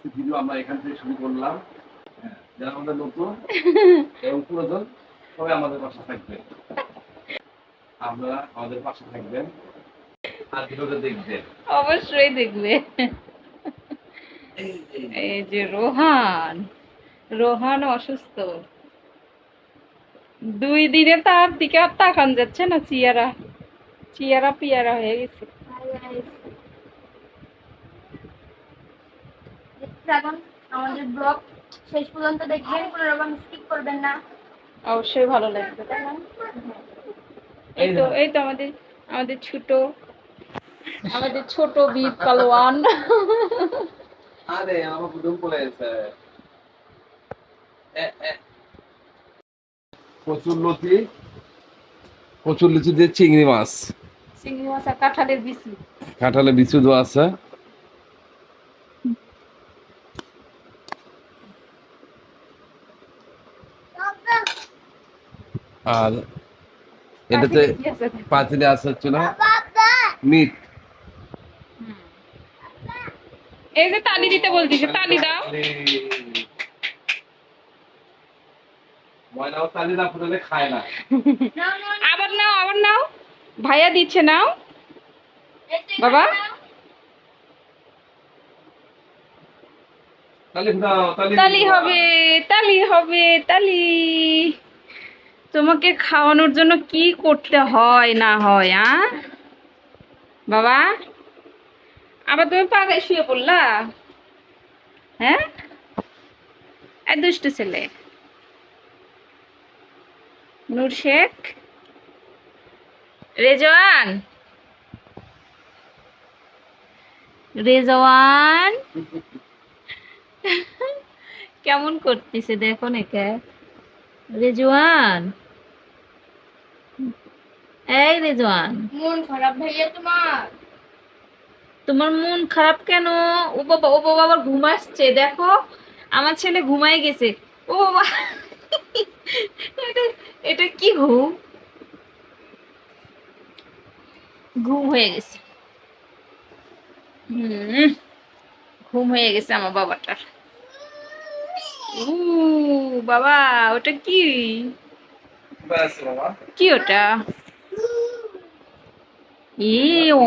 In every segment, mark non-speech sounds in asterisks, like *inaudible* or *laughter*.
আজকে ভিডিও আমরা এখান থেকে শুরু করলাম। হ্যাঁ, যারা আমাদের নতুন *laughs* এবং পুরাতন সবাই আমাদের পাশে থাকবে। আপনারা আমাদের পাশে থাকবেন। আর ভিডিওটা দেখবেন? অবশ্যই দেখবে। এই যে রোহান রোহান অসুস্থ। দুই দিনে তার দিকে আর তাকান যাচ্ছে না চিয়ারা। চিয়ারা পিয়ারা হয়ে গেছে। থাকুন আমাদের ব্লগ শেষ পর্যন্ত দেখবেন কোনো রকম স্কিপ করবেন না। অবশ্যই ভালো লাগবে এই তো এই তো আমাদের আমাদের ছোট আমাদের ছোট বীর পালোয়ান। আরে আমার কুটুম পড়ে গেছে। প্রচুর লতি প্রচুর লুচি দিয়ে চিংড়ি মাছ। চিংড়ি মাছ আর কাঁঠালের বিচি। কাঁঠালে বিচু দেওয়া আছে। আর এটাতে পাতিলে আছে হচ্ছে না মিট। এই যে তালি দিতে তালি দাও। ময়নাও তালি না ফুটালে খায় না। নাও, নাও, আবার নাও আবার নাও। ভাইয়া দিচ্ছে নাও। বাবা? তালি। হবে তালি হবে তালি। তোমাকে খাওয়ানোর জন্য কি করতে হয় না হয় আ? বাবা? আবার তুমি পাগে শুয়ে পড়লা? হ্যাঁ? দুষ্ট ছেলে। নূর শেখ? রেজওয়ান? রেজওয়ান? *laughs* কেমন করতেছে দেখো নাকি রেজওয়ান। এই রেজওয়ান। মন খারাপ ভাইয়া তোমার? তোমার মন খারাপ কেন? ও বাবা ও বাবা আবার ঘুম আসছে দেখো। আমার ছেলে ঘুমায় গেছে। ও বাবা এটা এটা কি ঘুম? ঘুম হয়ে গেছে। হুম ঘুম হয়ে গেছে আমার বাবাটার। উ বাবা ওটা কি? কি ওটা? এ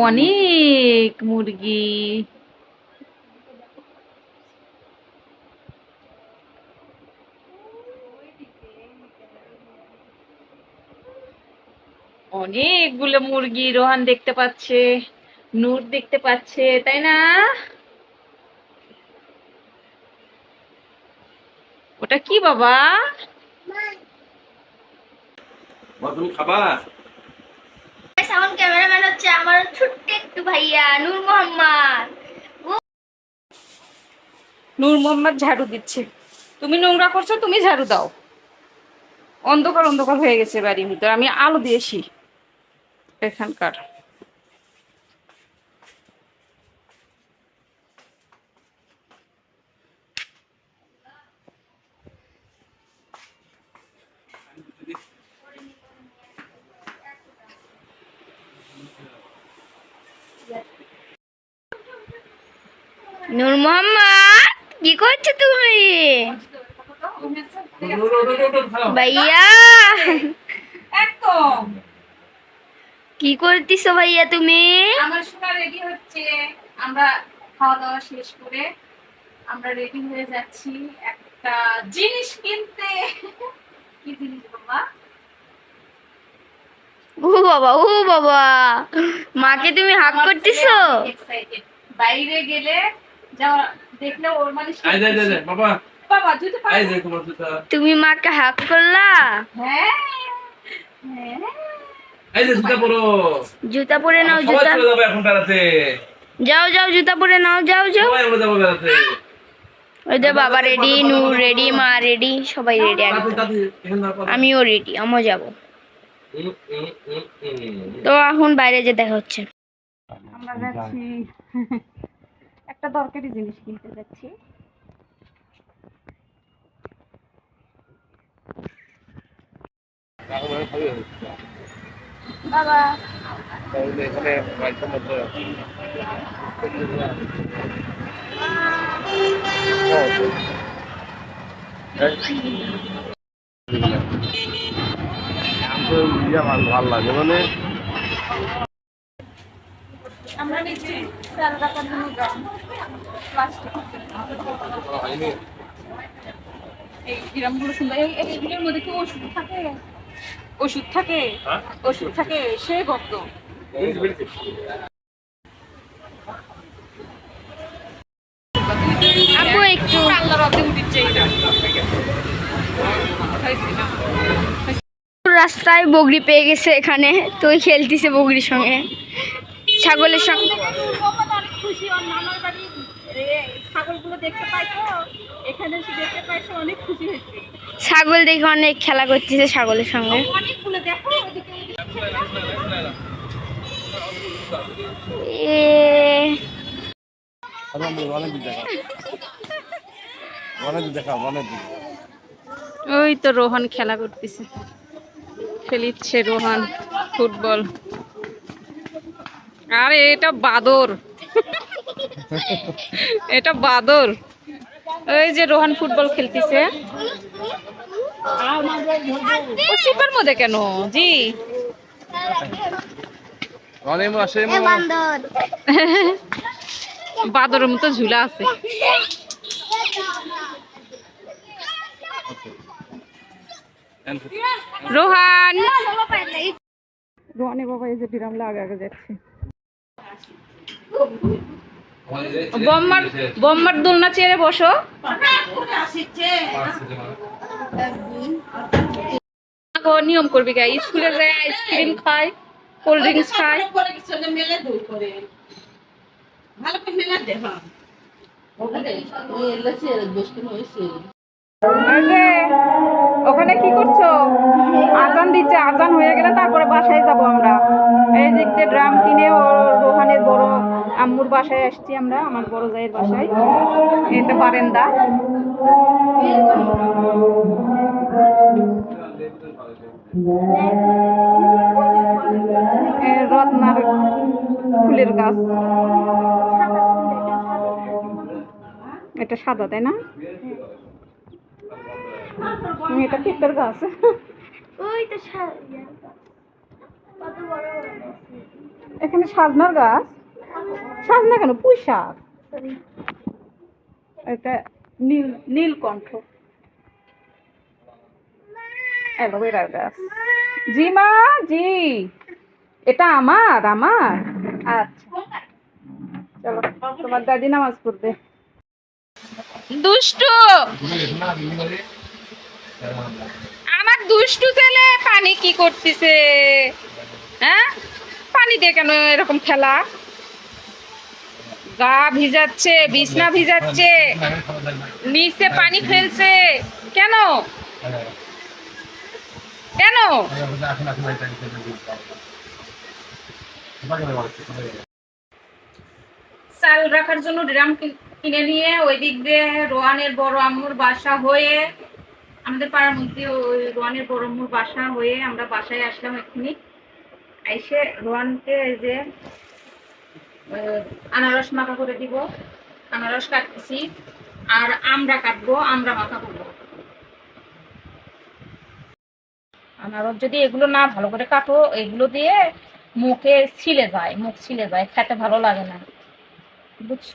অনেক মুরগি। অনেকগুলো মুরগি রোহান দেখতে পাচ্ছে নূর দেখতে পাচ্ছে তাই না? ওটা কি বাবা? তুমি খাবা সাউন্ড ক্যামেরাম্যান হচ্ছে আমার ছোট্ট একটু ভাইয়া নূর মোহাম্মদ। নূর মোহাম্মদ ঝাড়ু দিচ্ছে। তুমি নোংরা করছ তুমি ঝাড়ু দাও। অন্ধকার অন্ধকার হয়ে গেছে বাড়ির ভিতর। আমি আলো দিয়েছি। এখানকার। নূর মোহাম্মদ কি করছ তুমি? ভাইয়া। কি করতেছো ভাইয়া তুমি? আমার সোনা রেডি হচ্ছে। আমরা খাওয়া দাওয়া শেষ করে আমরা রেডি হয়ে যাচ্ছি একটা জিনিস কিনতে। কি জিনিস বাবা? ও বাবা ও বাবা। মাকে তুমি হাক করতেছো। বাইরে গেলে যা ওর মানে সে আই যাই যাই যাই, বাবা। বাবা জুতো পা আই যাই তোমার জুতা। তুমি মাকে হাক করলা? হ্যাঁ। হ্যাঁ। এই যে জুতা পরো। জুতা পরে নাও জুতা। যাবে এখন বেড়াতে। যাও যাও জুতা পরে নাও যাও যাও। সবাই আমরা যাব বেড়াতে। ওই যে বাবা রেডি নূর রেডি মা রেডি সবাই রেডি। আমিও রেডি আমিও যাব। তো এখন বাইরে যে দেখা হচ্ছে। আমরা যাচ্ছি। একটা দরকারি জিনিস কিনতে যাচ্ছি। বাবা ভালো লাগে মানে আমরা নিচ্ছি চাল রাখার জন্য ওষুধ থাকে ওষুধ থাকে সে ভক্ত আপু রাস্তায় বগরি পেয়ে গেছে এখানে। তো ওই খেলতেছে বগরির সঙ্গে। ছাগলের সঙ্গে। খুশি ছাগলগুলো দেখতে পাই তো এখানে এসে দেখতে পাইছে অনেক খুশি হয়েছে। ছাগল দেখে অনেক খেলা করতেছে ছাগলের সঙ্গে। অনেকগুলো দেখো ওই তো রোহন খেলা করতেছে। খেলিচ্ছে রোহন ফুটবল। আরে এটা বাদর। এটা বাদর ওই যে রোহান ফুটবল খেলতেছে। ও সিপার মধ্যে কেন? জি। বাদরের মতো ঝুলা আছে। রোহান। রোহানের বাবা এই যে বিরামলা আগে আগে যাচ্ছে। বম্মার বম্মার দোলনা চেয়ারে বসো। নিয়ম করবি গা। স্কুলে যায় আইসক্রিম খায় কোল্ড ড্রিঙ্কস খায়। এই যে, ওখানে কি করছ? আজান দিচ্ছে আজান হয়ে গেলে তারপরে বাসায় যাব আমরা। এই দিক দিয়ে ড্রাম কিনে ও রোহানের বড় আম্মুর বাসায় আসছি আমরা আমার বড় জায়ের বাসায়। এটা এ রত্নার ফুলের গাছ। এটা সাদা তাই না? এটা পেঁপের গাছ। ওই তো। এখানে সাজনার গাছ। সাজনা কেন? পুঁই শাক এটা নীল নীলকণ্ঠ অ্যালোভেরার গাছ। জি মা জি। এটা আমার আমার। আচ্ছা। চলো তোমার দাদি নামাজ পড়বে। দুষ্টু! আমার দুষ্টু ছেলে পানি কি করতেছে? হ্যাঁ? পানি দিয়ে কেন এরকম খেলা? গা ভিজাচ্ছে, বিছনা ভিজাচ্ছে, নিচে পানি ফেলছে। কেন? কেন? চাল রাখার জন্য ড্রাম কিনে নিয়ে ওই দিক দিয়ে রোয়ানের বড় আম্মুর বাসা হয়ে আমাদের পাড়ার মধ্যে ওই রোয়ানের বড় বাসা হয়ে আমরা বাসায় আসলাম এক্ষুনি। এসে রোয়ানকে যে আনারস মাখা করে দিব। আনারস কাটতেছি। আর আমরা কাটবো, আমরা মাখা করব। আনারস যদি এগুলো না ভালো করে কাটো, এগুলো দিয়ে মুখে ছিলে যায়, মুখ ছিলে যায়, খেতে ভালো লাগে না। বুঝছ।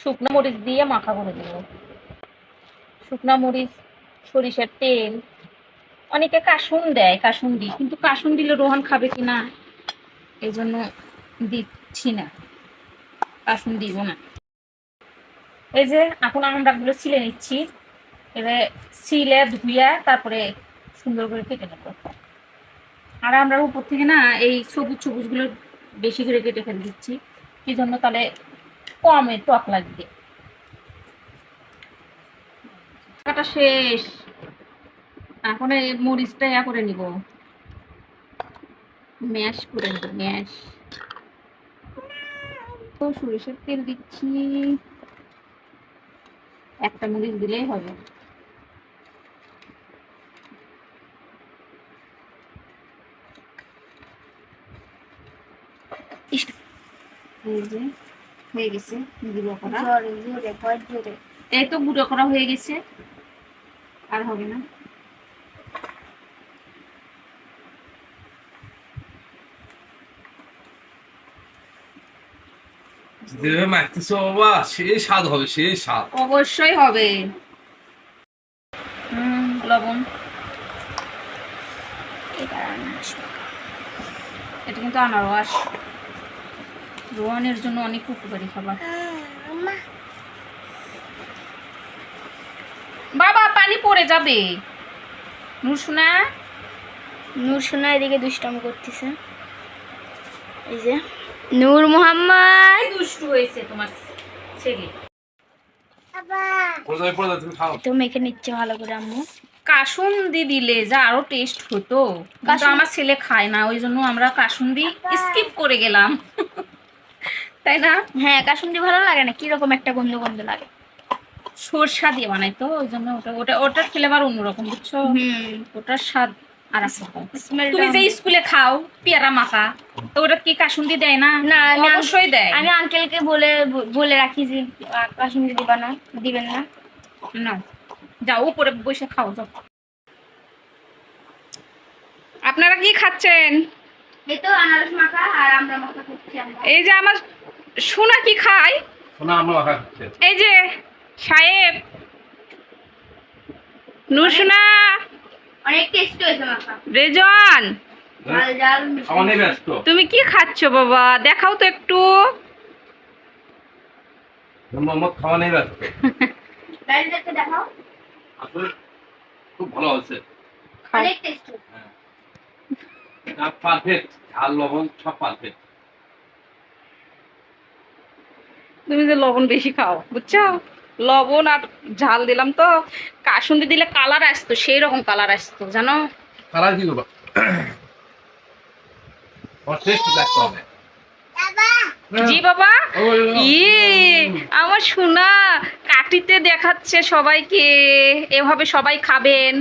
শুকনো মরিচ দিয়ে মাখা করে দেবো। শুকনো মরিচ, সরিষার তেল, অনেকে কাসুন দেয়, কাসুন দিই, কিন্তু কাসুন দিলে রোহান খাবে কি না? এই জন্য দিচ্ছি না, কাসুন দিব না। এই যে এখন আমরাগুলো ছিলে নিচ্ছি, এবার সিলে ধুইয়া তারপরে সুন্দর করে কেটে নেব। আর আমরা উপর থেকে না এই সবুজ সবুজগুলো বেশি করে কেটে ফেলে দিচ্ছি কি জন্য তাহলে কমে, টক লাগবে। কাটা শেষ। এখন এই মরিচটা ইয়া করে নিব। ম্যাশ করে নেব, ম্যাশ। তো সরিষার তেল দিচ্ছি। একটা মরিচ দিলেই হবে। এই যে। হয়ে গেছে গুঁড়ো করা। জোরে জোরে বড় জোরে এই তো গুঁড়ো করা হয়ে গেছে আর হবে না। যেভাবে মাখতেছো বাবা সেই স্বাদ হবে সেই স্বাদ। অবশ্যই হবে। হুম লবণ। এটা কিন্তু আনারস। রোহানের জন্য অনেক উপকারী খাবার। বাবা পানি পড়ে যাবে। নুসুনা নূর সোনা এদিকে দুষ্টাম করতেছে। এই যে নূর মোহাম্মদ। দুষ্টু হয়েছে তোমার ছেলে? পড়ে যাবে পড়ে যাবে তুমি খাও। তো মেখে নিচ্ছে ভালো করে আম্মু। কাসুন্দি দিলে যা আরও টেস্ট হতো। কিন্তু আমার ছেলে খায় না ওই জন্য আমরা কাসুন্দি স্কিপ করে গেলাম। তাই না? হ্যাঁ কাসুন্দি ভালো লাগে না? কীরকম একটা গন্ধ গন্ধ লাগে। সরষা দিয়ে বানাই তো ওই জন্য ওটা ওটা ওটার ফ্লেভার অন্যরকম বুঝছ? ওটার স্বাদ আর আছে তুমি যে স্কুলে খাও পেয়ারা মাখা তো ওটা কি কাসুন্দি দেয় না? না, অবশ্যই দেয়। আমি আঙ্কেলকে বলে বলে রাখি যে কাসুন্দি দিবা না দিবেন না। না যাও উপরে বসে খাও যাও। আপনারা কি খাচ্ছেন? এই তো আনারস মাখা আর আমরা মাখা আমরা। এই যে আমার সোনা কি খায়? খাচ্ছে এই যে সাহেব। নুরসোনা অনেক টেস্টি হয়েছে রেজন ব্যস্ত তুমি কি খাচ্ছ বাবা? দেখাও তো একটু। মোহাম্মদ খাওয়া নেই ব্যস্ত দেখাও। খুব ভালো হয়েছে। অনেক টেস্টি পারফেক্ট ঝাল লবণ সব পারফেক্ট তুমি যে লবণ বেশি খাও বুঝছ লবণ আর ঝাল দিলাম তো কাসুন্দি দিলে কালার আসতো সেই রকম কালার আসতো জানো কালার কি করব জি বাবা ইয়ে আমার সোনা কাটিতে দেখাচ্ছে সবাইকে এভাবে সবাই খাবেন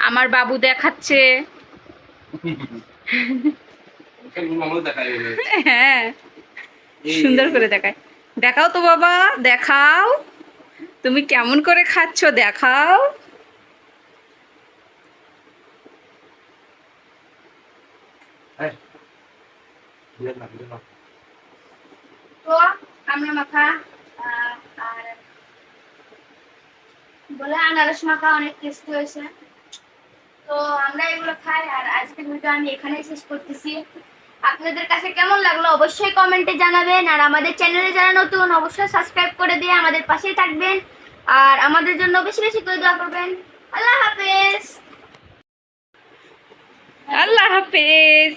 আমার বাবু দেখাচ্ছে হ্যাঁ সুন্দর করে দেখায় দেখাও তো বাবা দেখাও। তুমি কেমন করে খাচ্ছ দেখাও। এই, দিয়ে না, দিয়ে না। তো আমরা মাখা আহ, আর বলে আনারস মাখা অনেক টেস্টি হয়েছে। তো আমরা এগুলো খাই আর আজকের ভিডিও আমি এখানেই শেষ করতেছি। আপনাদের কাছে কেমন লাগল অবশ্যই কমেন্টে জানাবেন, আর আমাদের চ্যানেলে যারা নতুন, অবশ্যই সাবস্ক্রাইব করে দিয়ে আমাদের পাশেই থাকবেন, আর আমাদের জন্য বেশি বেশি করে দোয়া করবেন। আল্লাহ হাফেজ। আল্লাহ হাফেজ।